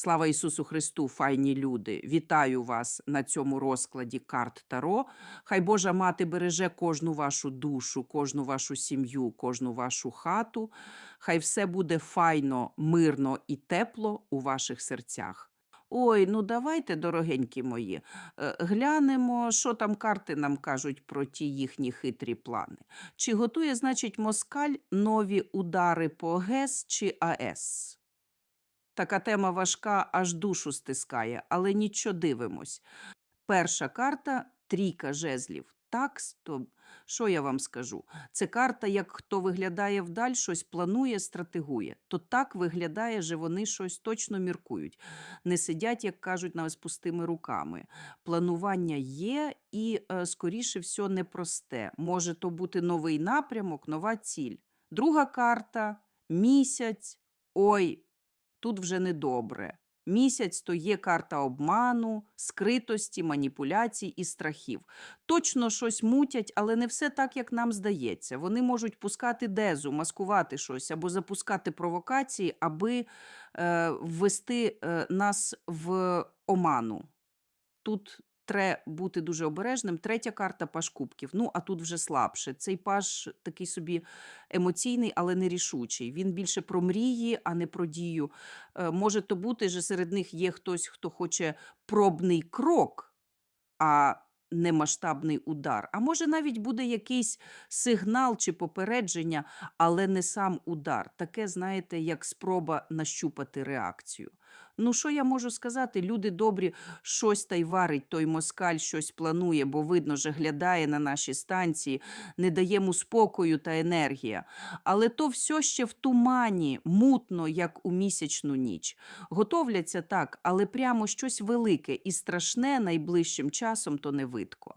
Слава Ісусу Христу, файні люди! Вітаю вас на цьому розкладі карт Таро. Хай Божа мати береже кожну вашу душу, кожну вашу сім'ю, кожну вашу хату. Хай все буде файно, мирно і тепло у ваших серцях. Ой, ну давайте, дорогенькі мої, е, глянемо, що там карти нам кажуть про ті їхні хитрі плани. Чи готує, значить, Москаль нові удари по ГЕС чи АЕС? Така тема важка, аж душу стискає, але нічого дивимось. Перша карта трійка жезлів. Так, то що я вам скажу? Це карта, як хто виглядає вдаль, щось планує, стратегує. То так виглядає, що вони щось точно міркують. Не сидять, як кажуть, на пустими руками. Планування є і, е, скоріше все, непросте. Може то бути новий напрямок, нова ціль. Друга карта місяць. Ой, тут вже недобре. Місяць то є карта обману, скритості, маніпуляцій і страхів. Точно щось мутять, але не все так, як нам здається. Вони можуть пускати дезу, маскувати щось або запускати провокації, аби е, ввести е, нас в оману. Тут треба бути дуже обережним. Третя карта паш кубків. Ну, а тут вже слабше. Цей паш такий собі емоційний, але нерішучий. Він більше про мрії, а не про дію. Е, може то бути, що серед них є хтось, хто хоче пробний крок, а не масштабний удар. А може навіть буде якийсь сигнал чи попередження, але не сам удар. Таке, знаєте, як спроба нащупати реакцію. Ну, що я можу сказати? Люди добрі, щось та й варить, той москаль щось планує, бо видно, що глядає на наші станції, не дає йому спокою та енергія. Але то все ще в тумані, мутно, як у місячну ніч. Готовляться так, але прямо щось велике і страшне найближчим часом то не видко.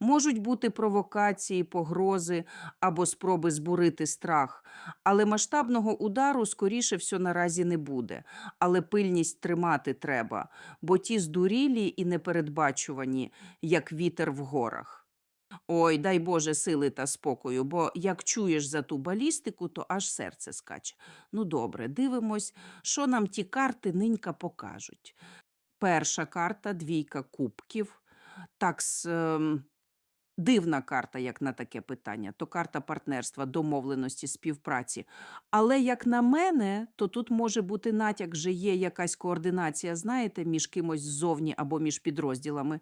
Можуть бути провокації, погрози або спроби збурити страх, але масштабного удару, скоріше все, наразі не буде. Але пильність тримати треба, бо ті здурілі і непередбачувані, як вітер в горах. Ой, дай Боже сили та спокою, бо як чуєш за ту балістику, то аж серце скаче. Ну добре, дивимось, що нам ті карти нинька покажуть. Перша карта двійка кубків. Так, ем, дивна карта, як на таке питання. То карта партнерства, домовленості, співпраці. Але як на мене, то тут може бути натяк, що є якась координація, знаєте, між кимось ззовні або між підрозділами,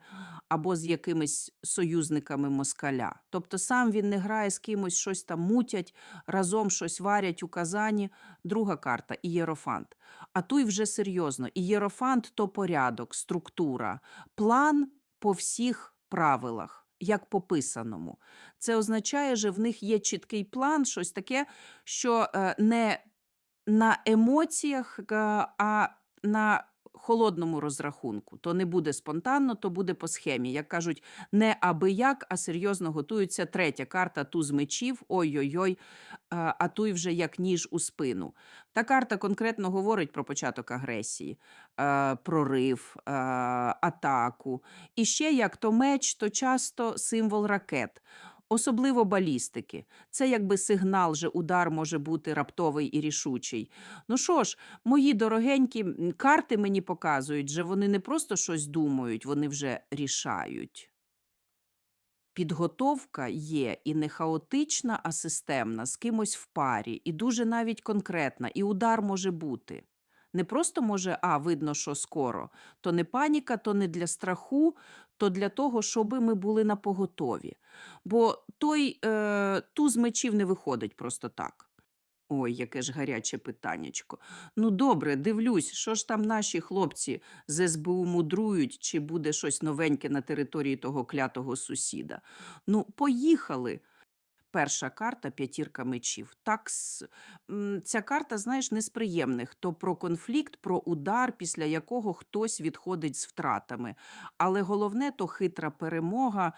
або з якимись союзниками москаля. Тобто сам він не грає з кимось, щось там мутять, разом щось варять у казані. Друга карта ієрофант. А тут вже серйозно. Ієрофант то порядок, структура, план по всіх правилах. Як по писаному. Це означає, що в них є чіткий план, щось таке, що е, не на емоціях, е, а на холодному розрахунку. То не буде спонтанно, то буде по схемі. Як кажуть, не аби як, а серйозно готується третя карта туз мечів. Ой-ой-ой, а туй вже як ніж у спину. Та карта конкретно говорить про початок агресії, прорив, атаку. І ще як то меч, то часто символ ракет. Особливо балістики. Це якби сигнал, що удар може бути раптовий і рішучий. Ну що ж, мої дорогенькі карти мені показують, що вони не просто щось думають, вони вже рішають. Підготовка є і не хаотична, а системна, з кимось в парі, і дуже навіть конкретна, і удар може бути. Не просто може, а видно, що скоро. То не паніка, то не для страху, то для того, щоб ми були на поготові. Бо той е, з мечів не виходить просто так. Ой, яке ж гаряче питаннячко. Ну, добре, дивлюсь, що ж там наші хлопці з СБУ мудрують, чи буде щось новеньке на території того клятого сусіда. Ну, поїхали. Перша карта п'ятірка мечів. Так, ця карта, знаєш, не з приємних. То про конфлікт, про удар, після якого хтось відходить з втратами. Але головне то хитра перемога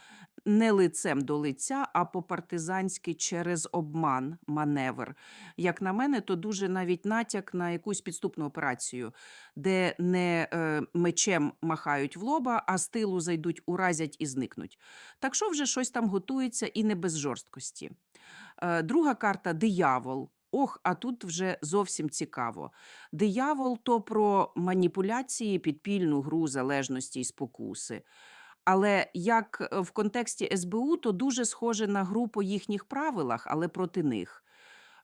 не лицем до лиця, а по-партизанськи через обман, маневр. Як на мене, то дуже навіть натяк на якусь підступну операцію, де не е, мечем махають в лоба, а з тилу зайдуть, уразять і зникнуть. Так що вже щось там готується і не без жорсткості. Е, Друга карта диявол. Ох, а тут вже зовсім цікаво. Диявол то про маніпуляції, підпільну гру залежності і спокуси. Але як е, в контексті СБУ, то дуже схоже на гру по їхніх правилах, але проти них.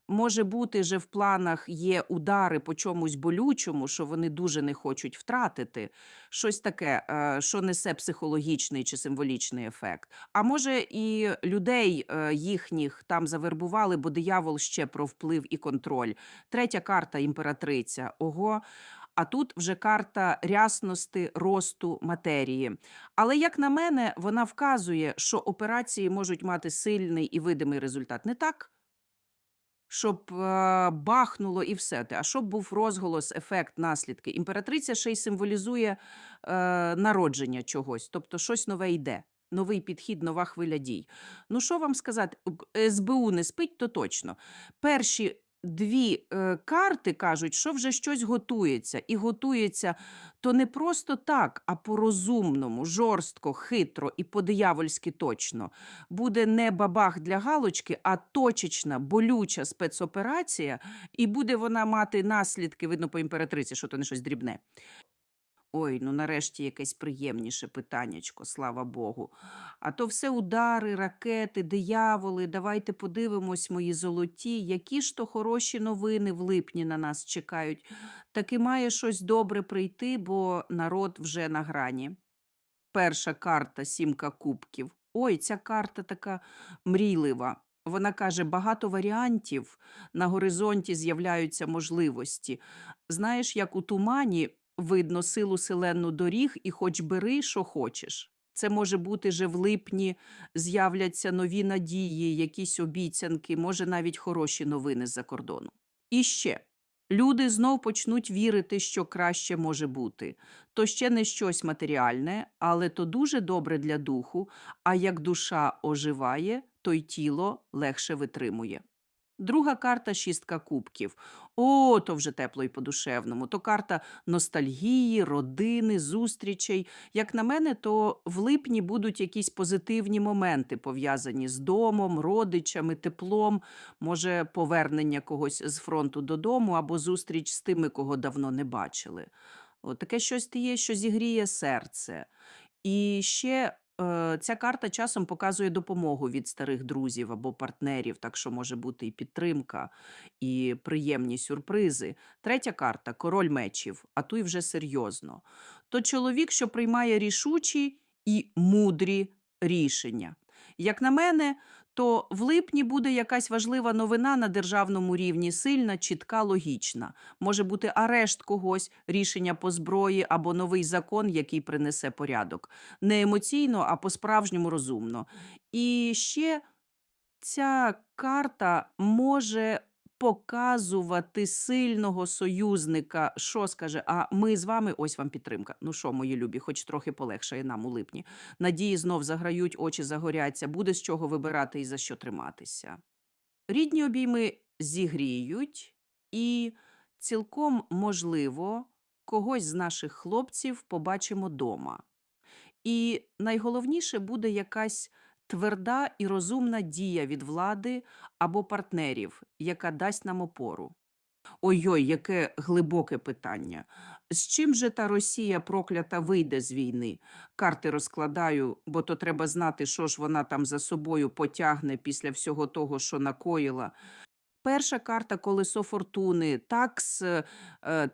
Може бути, же в планах є удари по чомусь болючому, що вони дуже не хочуть втратити, щось таке, е, що несе психологічний чи символічний ефект. А може, і людей е, їхніх там завербували, бо диявол ще про вплив і контроль. Третя карта імператриця. Ого. А тут вже карта рясності росту матерії. Але, як на мене, вона вказує, що операції можуть мати сильний і видимий результат. Не так? Щоб е, бахнуло і все те, а щоб був розголос, ефект, наслідки. Імператриця ще й символізує е, народження чогось, тобто щось нове йде, новий підхід, нова хвиля дій. Ну, що вам сказати, СБУ не спить, то точно. Перші дві е, карти кажуть, що вже щось готується, і готується то не просто так, а по-розумному, жорстко, хитро і по-диявольськи точно буде не бабах для галочки, а точечна, болюча спецоперація, і буде вона мати наслідки, видно по імператриці, що то не щось дрібне. Ой, ну нарешті якесь приємніше питаннячко, слава Богу. А то все удари, ракети, дияволи. Давайте подивимось, мої золоті, які ж то хороші новини в липні на нас чекають. Таки має щось добре прийти, бо народ вже на грані. Перша карта сімка кубків. Ой, ця карта така мрійлива. Вона каже, багато варіантів, на горизонті з'являються можливості. Знаєш, як у тумані видно силу селенну доріг, і хоч бери, що хочеш. Це може бути же в липні з'являться нові надії, якісь обіцянки, може навіть хороші новини з-за кордону. І ще люди знов почнуть вірити, що краще може бути. То ще не щось матеріальне, але то дуже добре для духу, а як душа оживає, то й тіло легше витримує. Друга карта шістка кубків. О, то вже тепло і по-душевному. То карта ностальгії, родини, зустрічей. Як на мене, то в липні будуть якісь позитивні моменти, пов'язані з домом, родичами, теплом, може, повернення когось з фронту додому або зустріч з тими, кого давно не бачили. От таке щось є, що зігріє серце. І ще е, ця карта часом показує допомогу від старих друзів або партнерів, так що може бути і підтримка, і приємні сюрпризи. Третя карта король мечів, а то й вже серйозно. То чоловік, що приймає рішучі і мудрі рішення. Як на мене, то в липні буде якась важлива новина на державному рівні, сильна, чітка, логічна. Може бути арешт когось, рішення по зброї або новий закон, який принесе порядок. Не емоційно, а по-справжньому розумно. І ще ця карта може показувати сильного союзника, що скаже, а ми з вами, ось вам підтримка. Ну що, мої любі, хоч трохи полегшає нам у липні. Надії знов заграють, очі загоряться, буде з чого вибирати і за що триматися. Рідні обійми зігріють, і цілком можливо, когось з наших хлопців побачимо дома. І найголовніше буде якась тверда і розумна дія від влади або партнерів, яка дасть нам опору. Ой-ой, яке глибоке питання. З чим же та Росія проклята вийде з війни? Карти розкладаю, бо то треба знати, що ж вона там за собою потягне після всього того, що накоїла. Перша карта колесо фортуни. Такс, е,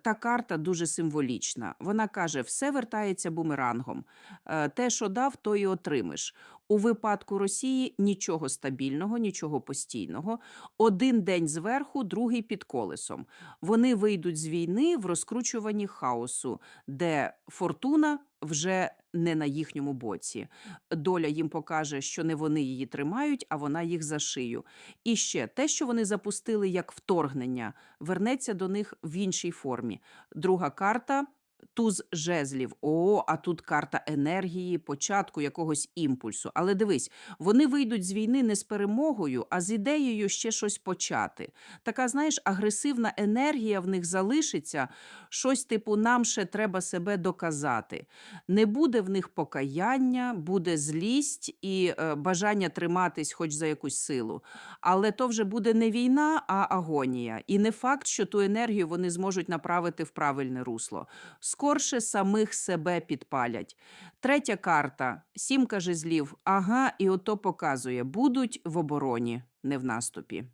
та карта дуже символічна. Вона каже: все вертається бумерангом. Е, Те, що дав, то і отримиш. У випадку Росії нічого стабільного, нічого постійного. Один день зверху, другий під колесом. Вони вийдуть з війни в розкручуванні хаосу, де фортуна вже не на їхньому боці. Доля їм покаже, що не вони її тримають, а вона їх за шию. І ще те, що вони запустили як вторгнення, вернеться до них в іншій формі. Друга карта туз жезлів. О, а тут карта енергії, початку якогось імпульсу. Але дивись, вони вийдуть з війни не з перемогою, а з ідеєю ще щось почати. Така, знаєш, агресивна енергія в них залишиться, щось типу нам ще треба себе доказати. Не буде в них покаяння, буде злість і е, бажання триматись хоч за якусь силу. Але то вже буде не війна, а агонія. І не факт, що ту енергію вони зможуть направити в правильне русло. Скорше самих себе підпалять. Третя карта сімка жезлів. Ага, і ото показує: будуть в обороні, не в наступі.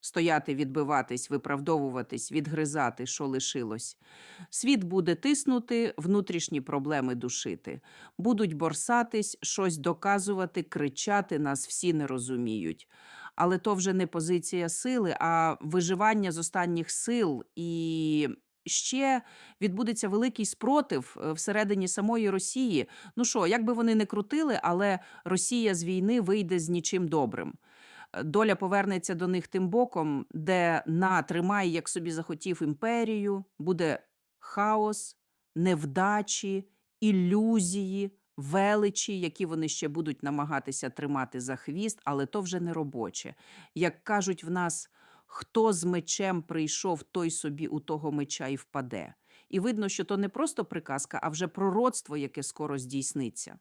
Стояти, відбиватись, виправдовуватись, відгризати, що лишилось. Світ буде тиснути, внутрішні проблеми душити. Будуть борсатись, щось доказувати, кричати, нас всі не розуміють. Але то вже не позиція сили, а виживання з останніх сил. І ще відбудеться великий спротив е, всередині самої Росії. Ну що, як би вони не крутили, але Росія з війни вийде з нічим добрим. Е, Доля повернеться до них тим боком, де на тримай, як собі захотів імперію, буде хаос, невдачі, ілюзії, величі, які вони ще будуть намагатися тримати за хвіст, але то вже не робоче. Як кажуть в нас, хто з мечем прийшов, той собі у того меча і впаде. І видно, що то не просто приказка, а вже пророцтво, яке скоро здійсниться.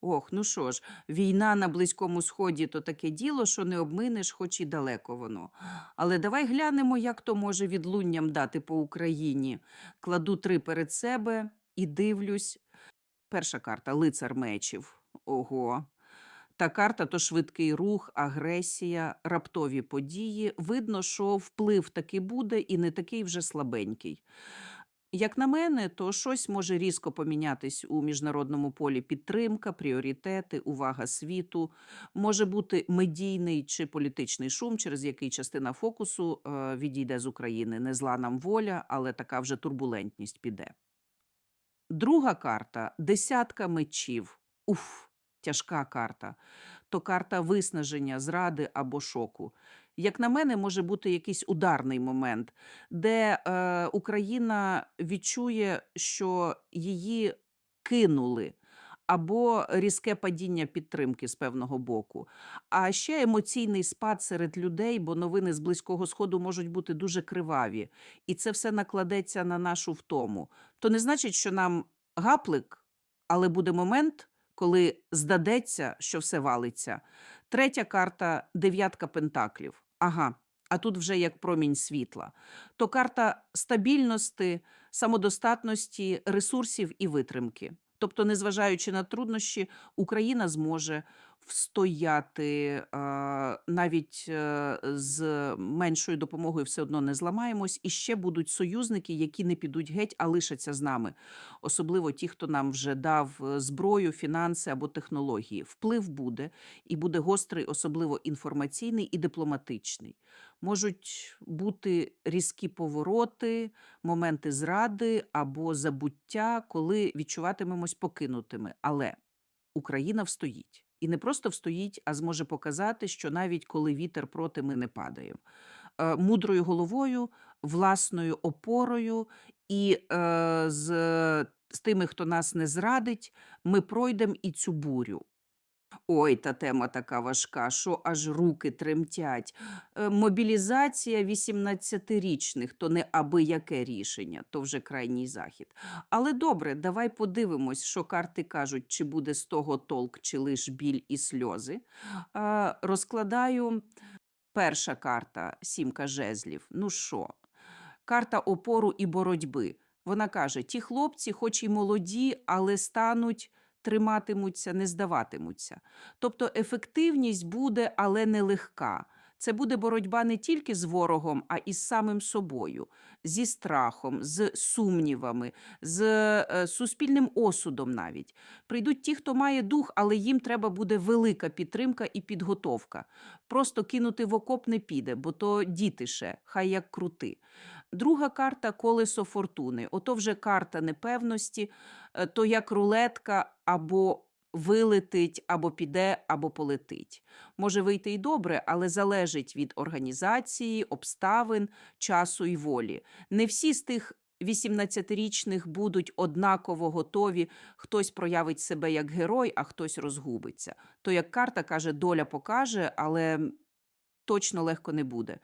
Ох, ну що ж, війна на Близькому Сході то таке діло, що не обминеш, хоч і далеко воно. Але давай глянемо, як то може відлунням дати по Україні. Кладу три перед себе і дивлюсь. Перша карта лицар мечів. Ого. Та карта то швидкий рух, агресія, раптові події. Видно, що вплив таки буде і не такий вже слабенький. Як на мене, то щось може різко помінятись у міжнародному полі підтримка, пріоритети, увага світу. Може бути медійний чи політичний шум, через який частина фокусу е, відійде з України. Не зла нам воля, але така вже турбулентність піде. Друга карта десятка мечів. Уф, тяжка карта. То карта виснаження, зради або шоку. Як на мене, може бути якийсь ударний момент, де е, Україна відчує, що її кинули, або різке падіння підтримки з певного боку. А ще емоційний спад серед людей, бо новини з Близького Сходу можуть бути дуже криваві, і це все накладеться на нашу втому. То не значить, що нам гаплик, але буде момент, коли здадеться, що все валиться. Третя карта дев'ятка пентаклів. Ага, а тут вже як промінь світла. То карта стабільності, самодостатності, ресурсів і витримки. Тобто, незважаючи на труднощі, Україна зможе встояти навіть е, з меншою допомогою все одно не зламаємось, і ще будуть союзники, які не підуть геть, а лишаться з нами. Особливо ті, хто нам вже дав е, зброю, фінанси або технології. Вплив буде і буде гострий, особливо інформаційний і дипломатичний. Можуть бути різкі повороти, моменти зради або забуття, коли відчуватимемось покинутими. Але Україна встоїть. І не просто встоїть, а зможе показати, що навіть коли вітер проти, ми не падаємо. Е, Мудрою головою, власною опорою і е, з, з тими, хто нас не зрадить, ми пройдемо і цю бурю. Ой, та тема така важка, що аж руки тремтять. Е, Мобілізація 18-річних то не аби яке рішення, то вже крайній захід. Але добре, давай подивимось, що карти кажуть, чи буде з того толк, чи лиш біль і сльози. А, розкладаю перша карта сімка жезлів. Ну що? Карта опору і боротьби. Вона каже: ті хлопці, хоч і молоді, але стануть. Триматимуться, не здаватимуться. Тобто ефективність буде, але не легка. Це буде боротьба не тільки з ворогом, а і з самим собою, зі страхом, з сумнівами, з е, суспільним осудом навіть. Прийдуть ті, хто має дух, але їм треба буде велика підтримка і підготовка. Просто кинути в окоп не піде, бо то діти ще, хай як крути. Друга карта колесо фортуни. Ото вже карта непевності, е, то як рулетка або вилетить, або піде, або полетить. Може вийти і добре, але залежить від організації, обставин, часу і волі. Не всі з тих 18-річних будуть однаково готові, хтось проявить себе як герой, а хтось розгубиться. То, як карта каже, доля покаже, але точно легко не буде.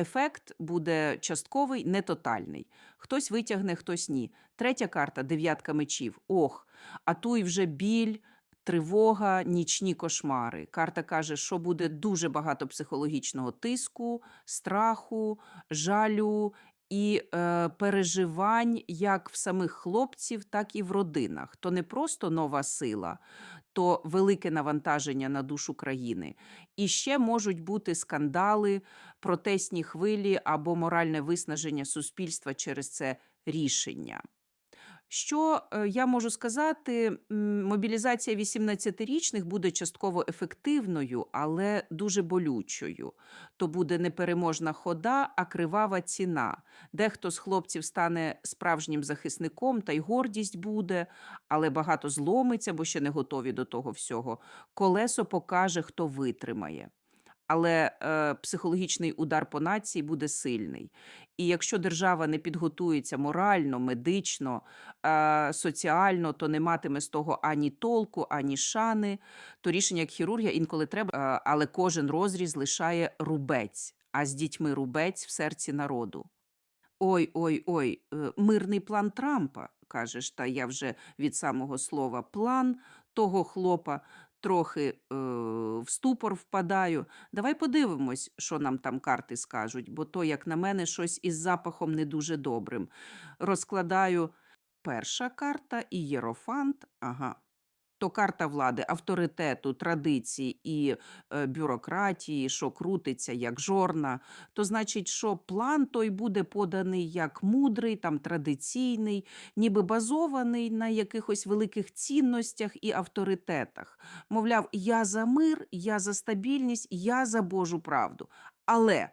Ефект буде частковий, не тотальний. Хтось витягне, хтось ні. Третя карта дев'ятка мечів. Ох, а ту й вже біль, тривога, нічні кошмари. Карта каже, що буде дуже багато психологічного тиску, страху, жалю і е, переживань як в самих хлопців, так і в родинах. То не просто нова сила, то велике навантаження на душу країни. І ще можуть бути скандали, протестні хвилі або моральне виснаження суспільства через це рішення. Що е, я можу сказати, мобілізація 18-річних буде частково ефективною, але дуже болючою. То буде непереможна хода, а кривава ціна. Дехто з хлопців стане справжнім захисником, та й гордість буде, але багато зломиться, бо ще не готові до того всього. Колесо покаже, хто витримає. Але е, психологічний удар по нації буде сильний. І якщо держава не підготується морально, медично, е, соціально, то не матиме з того ані толку, ані шани. То рішення як хірурга інколи треба, е, але кожен розріз лишає рубець, а з дітьми рубець в серці народу. Ой, ой, ой, е, мирний план Трампа, кажеш, та я вже від самого слова план того хлопа трохи е, в ступор впадаю. Давай подивимось, що нам там карти скажуть, бо то, як на мене, щось із запахом не дуже добрим. Розкладаю перша карта і єрофант. Ага. То карта влади, авторитету, традиції і е, бюрократії, що крутиться як жорна, то значить, що план той буде поданий як мудрий, там традиційний, ніби базований на якихось великих цінностях і авторитетах. Мовляв, я за мир, я за стабільність, я за Божу правду. Але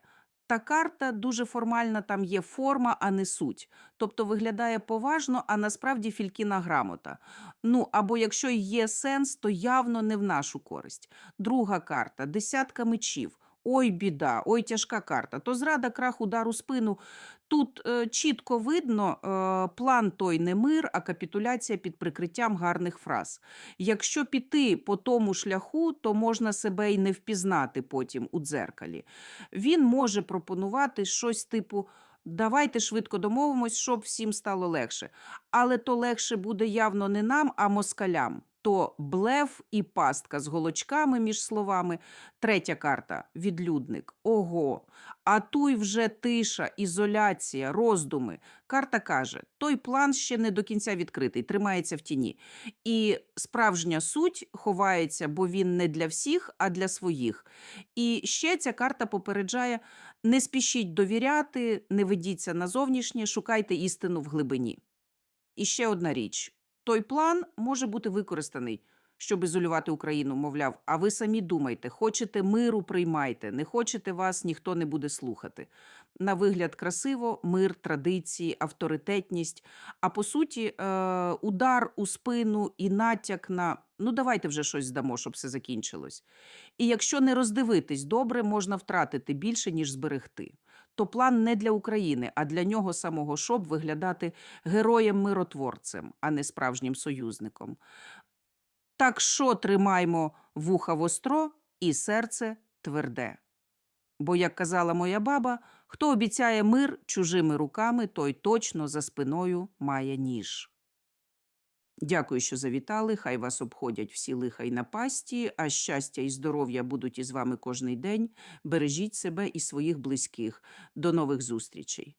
та карта дуже формальна, там є форма, а не суть. Тобто виглядає поважно, а насправді фількіна грамота. Ну або якщо є сенс, то явно не в нашу користь. Друга карта десятка мечів. Ой, біда, ой, тяжка карта. То зрада, крах, удар у спину. Тут е, чітко видно, е, план той не мир, а капітуляція під прикриттям гарних фраз. Якщо піти по тому шляху, то можна себе й не впізнати потім у дзеркалі. Він може пропонувати щось типу. Давайте швидко домовимось, щоб всім стало легше. Але то легше буде явно не нам, а москалям. То блеф і пастка з голочками між словами. Третя карта відлюдник. Ого. А туй вже тиша, ізоляція, роздуми. Карта каже: той план ще не до кінця відкритий, тримається в тіні. І справжня суть ховається, бо він не для всіх, а для своїх. І ще ця карта попереджає: не спішіть довіряти, не ведіться на зовнішнє, шукайте істину в глибині. І ще одна річ: той план може бути використаний, щоб ізолювати Україну, мовляв, а ви самі думайте, хочете миру, приймайте, не хочете вас, ніхто не буде слухати. На вигляд красиво, мир, традиції, авторитетність. А по суті, е, удар у спину і натяк на ну давайте вже щось здамо, щоб все закінчилось. І якщо не роздивитись добре, можна втратити більше, ніж зберегти. То план не для України, а для нього самого, щоб виглядати героєм-миротворцем, а не справжнім союзником. Так що тримаймо вуха востро і серце тверде. Бо, як казала моя баба, хто обіцяє мир чужими руками, той точно за спиною має ніж. Дякую, що завітали. Хай вас обходять всі лиха й напасті, а щастя і здоров'я будуть із вами кожний день. Бережіть себе і своїх близьких. До нових зустрічей.